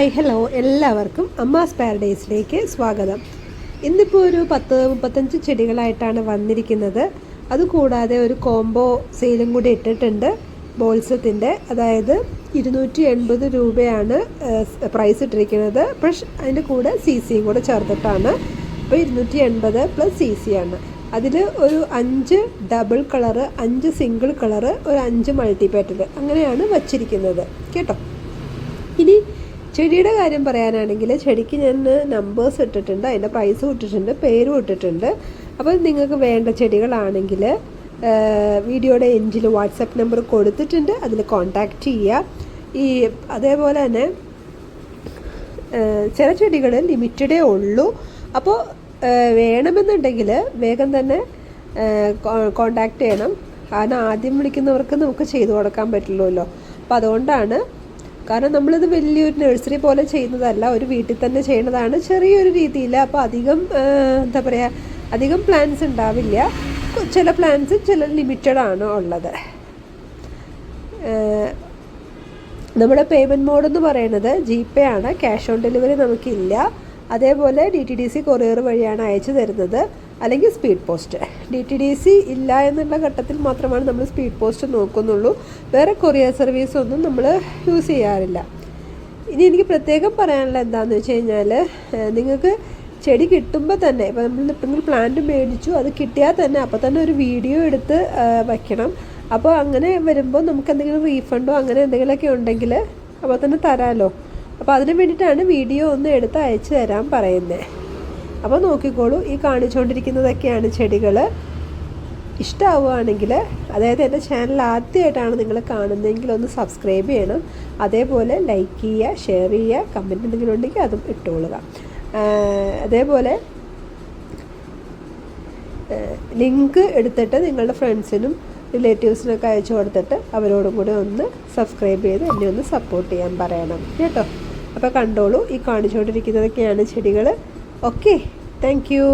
Hi hello എല്ലാവർക്കും അമ്മാസ് പാരഡൈസിലേക്ക് സ്വാഗതം. ഇന്നിപ്പോൾ ഒരു പത്ത് മുപ്പത്തഞ്ച് ചെടികളായിട്ടാണ് വന്നിരിക്കുന്നത്. അതുകൂടാതെ ഒരു കോംബോ സെയിലും കൂടി ഇട്ടിട്ടുണ്ട്. ബോൾസത്തിന്റെ അതായത് ഇരുന്നൂറ്റി എൺപത് രൂപയാണ് പ്രൈസ് ഇട്ടിരിക്കുന്നത്. പ്ലസ് അതിന്റെ കൂടെ സി സിയും കൂടെ ചേർത്തിട്ടാണ്. അപ്പോൾ ഇരുന്നൂറ്റി എൺപത് പ്ലസ് സി സി ആണ്. അതിൽ ഒരു അഞ്ച് ഡബിൾ കളറ് അഞ്ച് സിംഗിൾ കളറ് ഒരു അഞ്ച് മൾട്ടി പാറ്റൽ അങ്ങനെയാണ് വച്ചിരിക്കുന്നത്. കേട്ടോ? ഇനി ചെടിയുടെ കാര്യം പറയാനാണെങ്കിൽ ചെടിക്ക് ഞാൻ നമ്പേഴ്സ് ഇട്ടിട്ടുണ്ട് അതിന്റെ പ്രൈസും ഇട്ടിട്ടുണ്ട് പേരും ഇട്ടിട്ടുണ്ട്. അപ്പോൾ നിങ്ങൾക്ക് വേണ്ട ചെടികളാണെങ്കിൽ വീഡിയോയുടെ എൻഡിൽ വാട്സപ്പ് നമ്പർ കൊടുത്തിട്ടുണ്ട് അതിൽ കോൺടാക്റ്റ് ചെയ്യുക. ഈ അതേപോലെ തന്നെ ചില ചെടികൾ ലിമിറ്റഡേ ഉള്ളൂ. അപ്പോൾ വേണമെന്നുണ്ടെങ്കിൽ വേഗം തന്നെ കോണ്ടാക്ട് ചെയ്യണം. കാരണം ആദ്യം വിളിക്കുന്നവർക്ക് നമുക്ക് ചെയ്തു കൊടുക്കാൻ പറ്റുള്ളൂല്ലോ അപ്പോൾ അതുകൊണ്ടാണ് കാരണം നമ്മളിത് വലിയൊരു നഴ്സറി പോലെ ചെയ്യുന്നതല്ല ഒരു വീട്ടിൽ തന്നെ ചെയ്യുന്നതാണ് ചെറിയൊരു രീതിയിൽ അപ്പോൾ അധികം എന്താ പറയുക അധികം പ്ലാൻസ് ഉണ്ടാവില്ല. ചില പ്ലാൻസ് ചില ലിമിറ്റഡ് ആണ് ഉള്ളത്. നമ്മുടെ പേയ്മെന്റ് മോഡ് എന്ന് പറയുന്നത് ജി പേ ആണ്. ക്യാഷ് ഓൺ ഡെലിവറി നമുക്കില്ല. അതേപോലെ D T D C courier വഴിയാണ് അയച്ചു തരുന്നത്. അല്ലെങ്കിൽ speed post. D T D C ഇല്ല എന്നുള്ള ഘട്ടത്തിൽ മാത്രമാണ് നമ്മൾ സ്പീഡ് പോസ്റ്റ് നോക്കുന്നുള്ളൂ. വേറെ കൊറിയർ സർവീസ് ഒന്നും നമ്മൾ യൂസ് ചെയ്യാറില്ല. ഇനി എനിക്ക് പ്രത്യേകം പറയാനുള്ള എന്താണെന്ന് വെച്ച് കഴിഞ്ഞാൽ നിങ്ങൾക്ക് ചെടി കിട്ടുമ്പോൾ തന്നെ ഇപ്പോൾ നമ്മൾ ഇപ്പോൾ പ്ലാന്റ് മേടിച്ചു അത് കിട്ടിയാൽ തന്നെ അപ്പോൾ തന്നെ ഒരു വീഡിയോ എടുത്ത് വയ്ക്കണം അപ്പോൾ അങ്ങനെ വരുമ്പോൾ നമുക്ക് എന്തെങ്കിലും റീഫണ്ടോ അങ്ങനെ എന്തെങ്കിലുമൊക്കെ ഉണ്ടെങ്കിൽ അപ്പോൾ തന്നെ തരാമല്ലോ അപ്പോൾ അതിന് വേണ്ടിയിട്ടാണ് വീഡിയോ ഒന്ന് എടുത്ത് അയച്ചു തരാൻ പറയുന്നത്. അപ്പോൾ നോക്കിക്കോളൂ ഈ കാണിച്ചുകൊണ്ടിരിക്കുന്നതൊക്കെയാണ് ചെടികൾ ഇഷ്ടമാവുകയാണെങ്കിൽ അതായത് എന്റെ ചാനൽ ആദ്യമായിട്ടാണ് നിങ്ങൾ കാണുന്നതെങ്കിൽ ഒന്ന് സബ്സ്ക്രൈബ് ചെയ്യണം. അതേപോലെ ലൈക്ക് ചെയ്യുക ഷെയർ ചെയ്യുക കമന്റ് എന്തെങ്കിലും ഉണ്ടെങ്കിൽ അതും ഇട്ടുകൊള്ളുക അതേപോലെ ലിങ്ക് എടുത്തിട്ട് നിങ്ങളുടെ ഫ്രണ്ട്സിനും റിലേറ്റീവ്സിനൊക്കെ അയച്ചു കൊടുത്തിട്ട് അവരോടും കൂടെ ഒന്ന് സബ്സ്ക്രൈബ് ചെയ്ത് എന്നെ ഒന്ന് സപ്പോർട്ട് ചെയ്യാൻ പറയണം. കേട്ടോ? അപ്പോൾ കണ്ടോളൂ ഈ കാണിച്ചുകൊണ്ടിരിക്കുന്നതൊക്കെയാണ് ചെടികൾ ಓಕೆ ಥ್ಯಾಂಕ್ ಯು